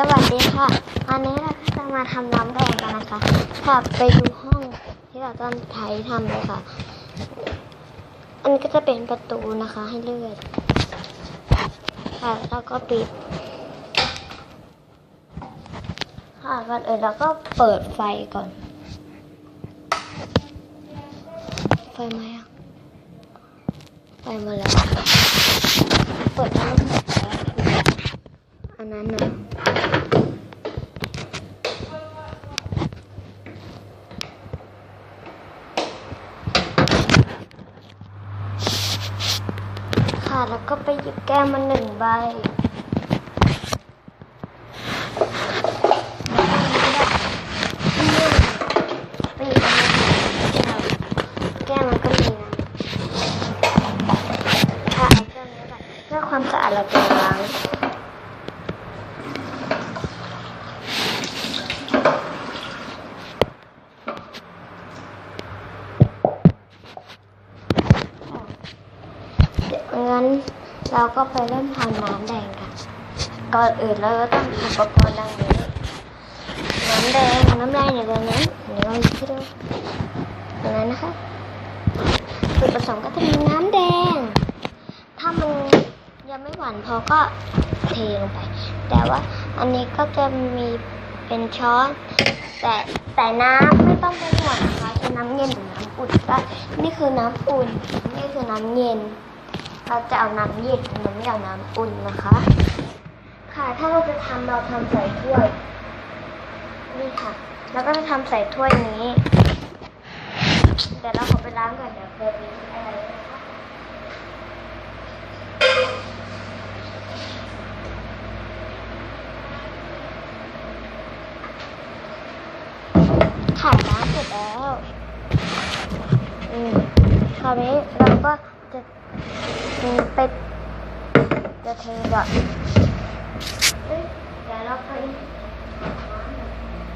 สวัสดีค่ะ วันนี้เราก็จะมาทำน้ำแดงกันนะคะค่ะไปดูห้องที่เราต้องใช้ทำเลยค่ะ อันนี้ก็จะเป็นประตูนะคะ ให้เลื่อนค่ะแล้วก็ปิด ค่ะก่อนอื่นเราก็เปิดไฟก่อน ไฟไหมอะ ไฟมาแล้ว เปิดแล้วอันนั้นนะ แล้วก็ไปหยิบแก้วมาหนึ่งใบแก้วมันก็มีนะถ้าเอาแก้วนี้แหละเพื่อความสะอาดเราจะล้าง งั้น เราก็ไปเริ่มทำน้ำแดงกันก่อนอื่นเราก็ต้องอุปกรณ์ดังนี้น้ำแดงน้ำแดงอยู่ตรงนั้นเดี๋ยวเราคิดดูตรงนั้นนะคะส่วนผสมก็จะมีน้ำแดง ถ้ามันยังไม่หวานพอก็เทลงไป แต่ว่าอันนี้ก็จะมีเป็นช้อนแต่แต่น้ำไม่ต้องเป็นหวานนะคะใช้น้ำเย็นหรือน้ำอุ่นก็นี่คือน้ำอุ่นนี่คือน้ำเย็น เราจะเอาน้ำเย็นเราไม่เอาน้ำอุ่นนะคะ ค่ะถ้าเราจะทำเราทำใส่ถ้วยนี่ค่ะ แล้วก็จะทำใส่ถ้วยนี้เดี๋ยวเราขอไปล้างก่อนเดี๋ยวเกิดมีอะไรนะคะค่ะล้างเสร็จแล้ว อืมคราวนี้เราก็ มไปจะเทดอทเอ้ยเดี๋ยวเราไป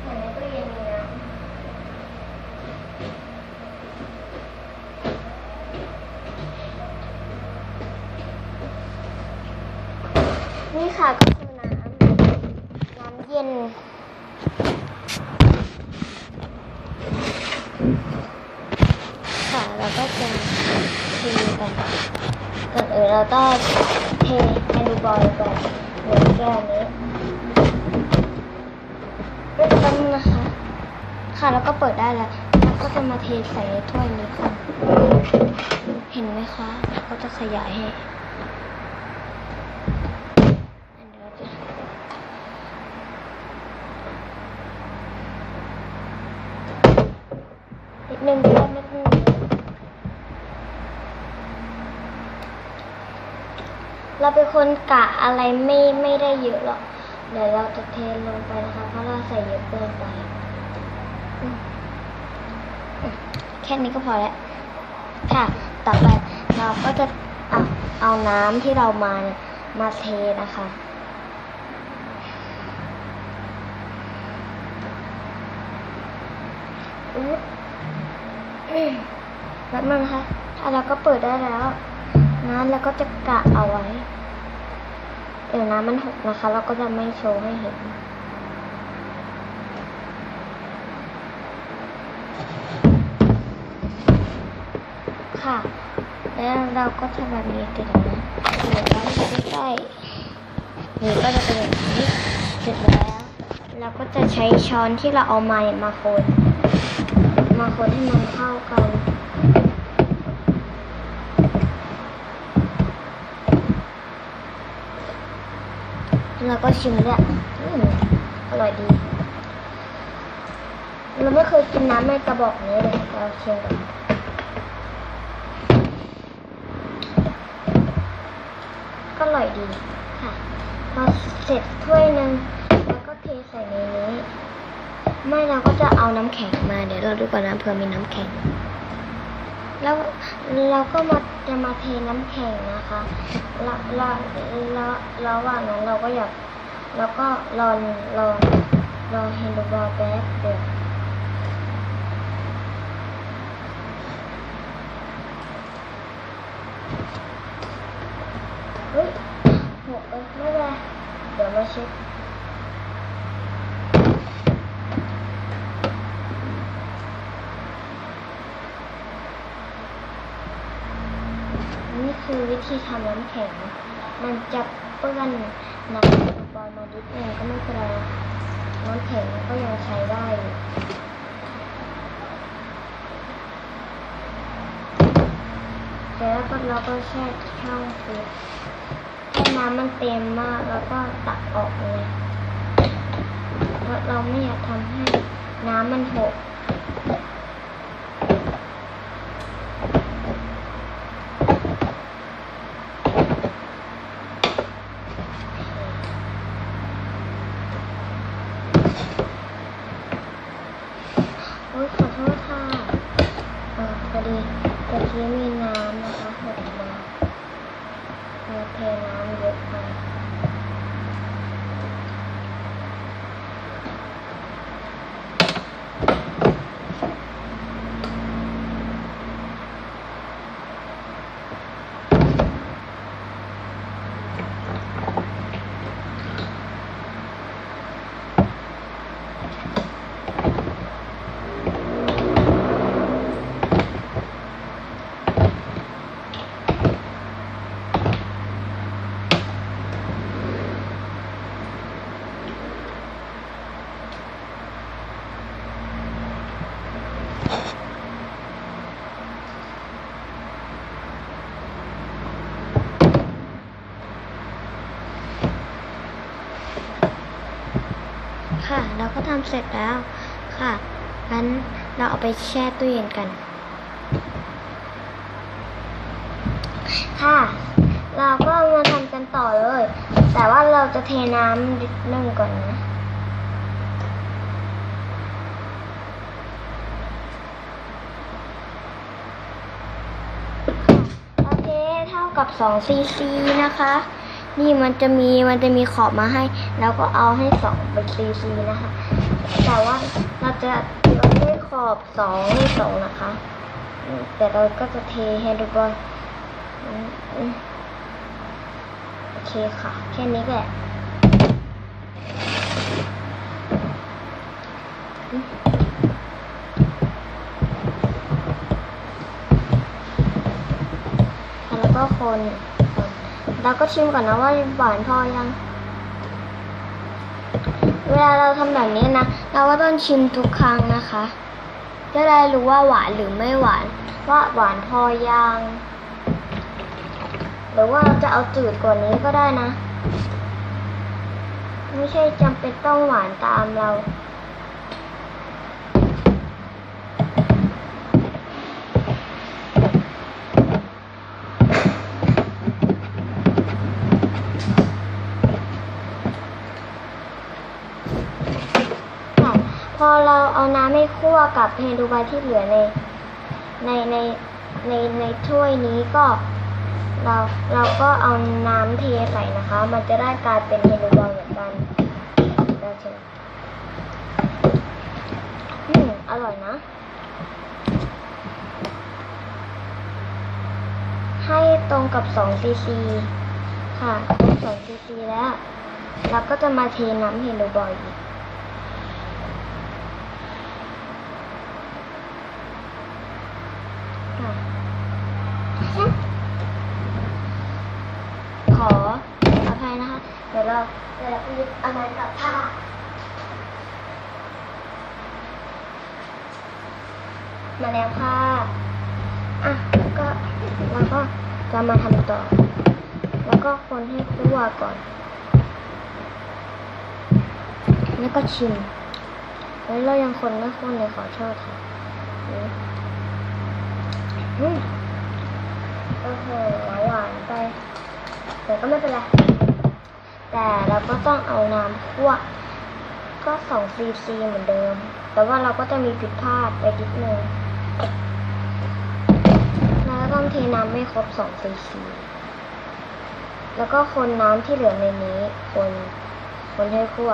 ไหนในตู้เย็นมีน้ำนี่ค่ะก็คือน้ำ น้ำเย็น ค่ะเราก็จะเทกันก่อนอื่นเรา ต้องเทแอนดูบอลก่อนเหมือนแก้วนี้ก็จะต้องนะคะ ค่ะแล้วก็เปิดได้แล้วแล้วก็จะมาเทใส่ในถ้วยนี้ค่ะ เห็นไหมคะ ก็จะขยายให้อันเดี๋ยวเราจะนิดนึงก็ได้ไม่ต้องเยอะเราเป็น คนกะอะไรไม่ไม่ได้เยอะหรอก เดี๋ยวเราจะเทลงไปนะคะ เพราะเราใส่เยอะเกินไป แค่นี้ก็พอแล้ว ค่ะ ต่อไปเราก็จะเอาเอาน้ำที่เรามาเนี่ยมาเทนะคะอืมแล้วมันนะคะอะเราก็เปิดได้แล้วน้ำแล้วก็จะกะเอาไว้ เดี๋ยวน้ำมันหกนะคะ เราก็จะไม่โชว์ให้เห็น ค่ะ แล้วเราก็ทำแบบนี้ติดนะเดี๋ยวเราจะใกล้ๆนี่ก็จะเป็นแบบนี้เสร็จแล้ว เราก็จะใช้ช้อนที่เราเอามาเนี่ยมาคน มาคนให้มันเข้ากัน แล้วก็ชิมด้วยอร่อยดี เราไม่เคยกินน้ำในกระบอกนี้เลยเราเชิมกันก็อร่อยดีค่ะ พอเสร็จถ้วยหนึ่งแล้วก็เทใส่ในนี้ ไม่เราก็จะเอาน้ำแข็งมา เดี๋ยวเราดูก่อนนะเผื่อมีน้ำแข็ง แล้วเราก็มาจะมาเทน้ำแข็งนะคะแล้วแล้วแล้วระหว่างนั้นเราก็อยากแล้วก็รอรอรอเฮนดูบอลแป๊บเดียวเฮ้ยหกเอ้ยไม่เป็นไรเดี๋ยวมาเช็ค นี่คือวิธีทำน้ำแข็ง มันจะเปื้อนน้ำอุปกรณ์มานิดนึงก็ไม่เป็นไรน้ำแข็งก็ยังใช้ได้อยู่แล้วก็เราก็แช่ช่องฟรีซให้น้ำมันเต็มมากแล้วก็ตักออกเลย เพราะเราไม่อยากทำให้น้ำมันหก โอ๊ยขอโทษค่ะเออพอดีตะกี้มีน้ำนะคะหกมาเราเทน้ำเยอะไปค่ะ เราก็ทำเสร็จแล้วค่ะ งั้นเราเอาไปแช่ตู้เย็นกัน ค่ะ เราก็มาทำกันต่อเลย แต่ว่าเราจะเทน้ำนิดนึงก่อนนะโอเคเท่ากับ2ซีซีนะคะ นี่มันจะมีมันจะมีขอบมาให้ แล้วก็เอาให้2เป็นซีซีนะคะ แต่ว่าเราจะเราให้ขอบ2ให้2นะคะแต่เราก็จะเทให้ดูบอลโอเคค่ะ แค่นี้แหละแล้วก็คนคนแล้วก็ชิมก่อนนะว่าหวานพอยัง เวลาเราทำแบบนี้นะ เราก็ต้องชิมทุกครั้งนะคะ จะได้รู้ว่าหวานหรือไม่หวาน ว่าหวานพอยังหรือว่าเราจะเอาจืดกว่านี้ก็ได้นะ ไม่ใช่จำเป็นต้องหวานตามเรา ค่ะพอ เราเอาน้ำให้คั่วกับเฮดูบาที่เหลือในในในในในถ้วยนี้ก็เราเราก็เอาน้ำเทใส่นะคะ มันจะได้กลายเป็นเฮดูบาเหมือนกันเราชิมอืมอร่อยนะ ให้ตรงกับ2ซีซีค่ะครบ2ซีซีแล้ว เราก็จะมาเทน้ำเฮดูบอยอีก ขออภัยนะคะ เดี๋ยวเราเดี๋ยวเราไปยึดอันนั้นกับผ้ามาแล้วค่ะอะก็เราก็จะมาทำต่อ แล้วก็คนให้คั่วก่อน แล้วก็ชิมแล้วเรายังคนไม่คนเลยขอโทษค่ะอืมอืม โอ้โหหวานไปแต่ก็ไม่เป็นไร แต่เราก็ต้องเอาน้ำคั่วก็สองซีซีเหมือนเดิม แต่ว่าเราก็จะมีผิดพลาดไปนิดนึงแล้วต้องเทน้ำไม่ครบสองซีซีแล้วก็คนน้ำที่เหลือในนี้ คน คนให้คั่ว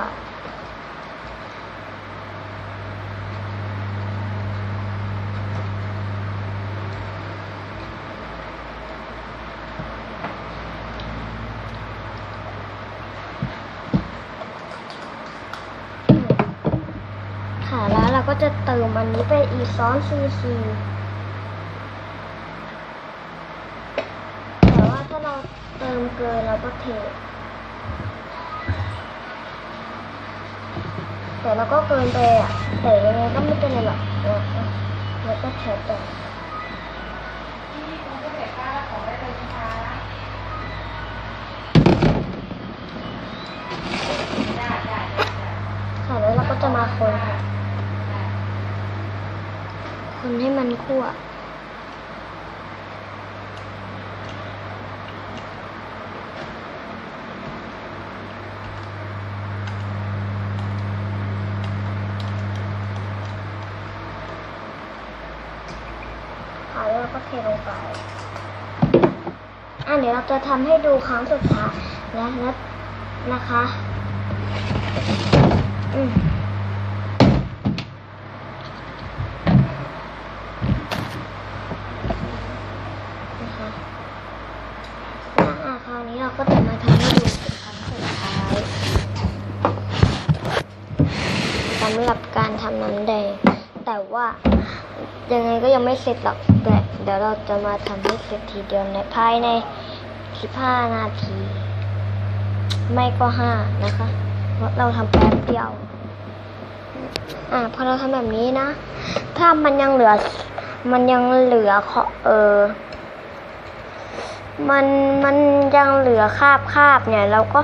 ค่ะแล้วเราก็จะเติมอันนี้ไปอีกซ้อนซีซีแต่ว่าถ้าเราเติมเกินเราก็เท แต่เราก็เกินไปอะ แต่ยังไงก็ไม่เป็นไรหรอกนะแล้วก็ใช้ไปค่ะแล้วเราก็จะมาคนค่ะ คนให้มันคั่วค่ะแล้วเราก็เทลงไป อะเดี๋ยวเราจะทำให้ดูครั้งสุดท้ายนะนะนะคะ อืมนะคะแล้วอะคราวนี้เราก็จะมาทำให้ดูเป็นครั้งสุดท้ายสำหรับ การทำน้ำแดง แต่ว่ายังไงก็ยังไม่เสร็จหรอกแต่เดี๋ยวเราจะมาทำให้เสร็จทีเดียวในภายใน 15 นาที ไม่ก็ 5 นะคะเพราะเราทำแป๊บเดียว อ่าพอเราทำแบบนี้นะ ถ้ามันยังเหลือ มันยังเหลือเออมันมันยังเหลือคาบคาบเนี่ยเราก็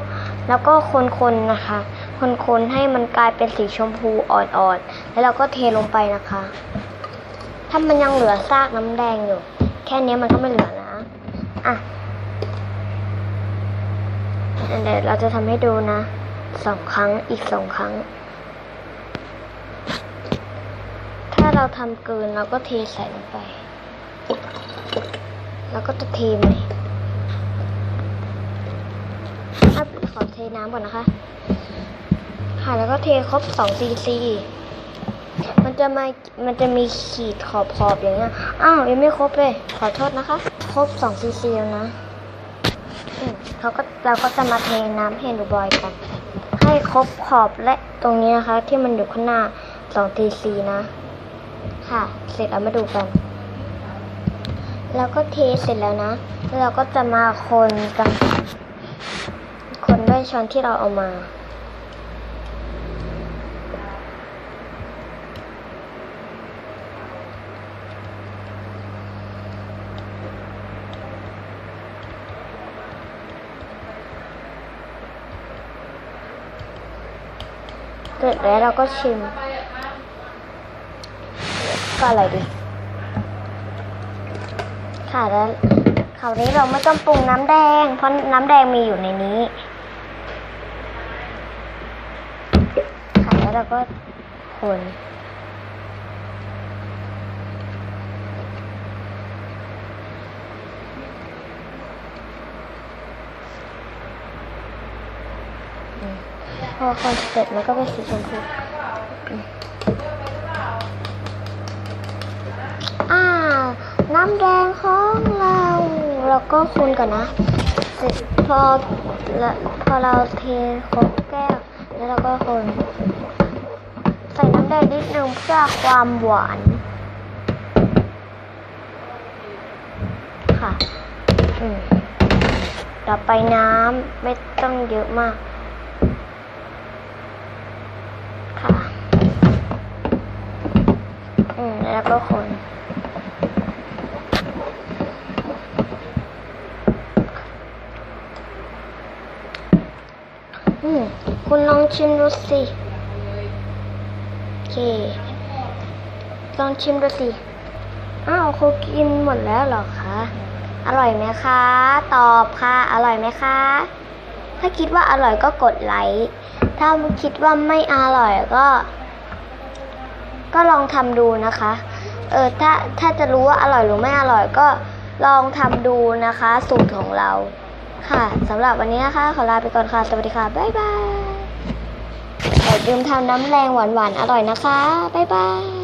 แล้วก็คนๆนะคะ คนๆให้มันกลายเป็นสีชมพูอ่อนๆ แล้วเราก็เทลงไปนะคะ ถ้ามันยังเหลือซากน้ำแดงอยู่ แค่นี้มันก็ไม่เหลือนะ อะเดี๋ยวเราจะทำให้ดูนะสองครั้งอีกสองครั้ง ถ้าเราทำเกินเราก็เทใส่ลงไป แล้วก็จะเทใหม่ขอเทน้ำก่อนนะคะ ค่ะแล้วก็เทครบสองซีซีมันจะมา มันจะมีขีดขอบขอบอย่างเงี้ย อ้าวยังไม่ครบเลย ขอโทษนะคะ ครบ2ซีซีแล้วนะเขาก็เราก็จะมาเทน้ำให้ดูบอยกัน ให้ครบขอบและตรงนี้นะคะ ที่มันอยู่ข้างหน้า2ซีซีนะ ค่ะ เสร็จแล้วมาดูกันแล้วก็เทเสร็จแล้วนะ แล้วเราก็จะมาคนกัน คนด้วยช้อนที่เราเอามา สร็จแล้วเราก็ชิมก็อร่อยดี ค่ะแล้วคราวนี้เราไม่ต้องปรุงน้ำแดง เพราะน้ำแดงมีอยู่ในนี้ ค่ะแล้วเราก็คน พอคนเสร็จมันก็เป็นสีชมพูอืมอ่าน้ำแดงของเรา เราก็คนก่อนนะเสร็จพอพอเราเทครบแก้ว แล้วเราก็คน ใส่น้ำแดงนิดนึงเพื่อความหวาน ค่ะอืมต่อไปน้ำไม่ต้องเยอะมาก แล้วก็คนอืมคุณลองชิมดูสิโอเค ลองชิมดูสิ อ้าวคุณกินหมดแล้วเหรอคะ อร่อยไหมคะ ตอบค่ะ อร่อยไหมคะ ถ้าคิดว่าอร่อยก็กดไลค์ ถ้าคิดว่าไม่อร่อยก็ ก็ลองทำดูนะคะ เออถ้าถ้าจะรู้ว่าอร่อยหรือไม่อร่อยก็ลองทำดูนะคะ สูตรของเรา ค่ะสำหรับวันนี้นะคะ ขอลาไปก่อนค่ะ สวัสดีค่ะ บ๊ายบายอย่าลืมทำน้ำแรงหวานๆ อร่อยนะคะ บ๊ายบาย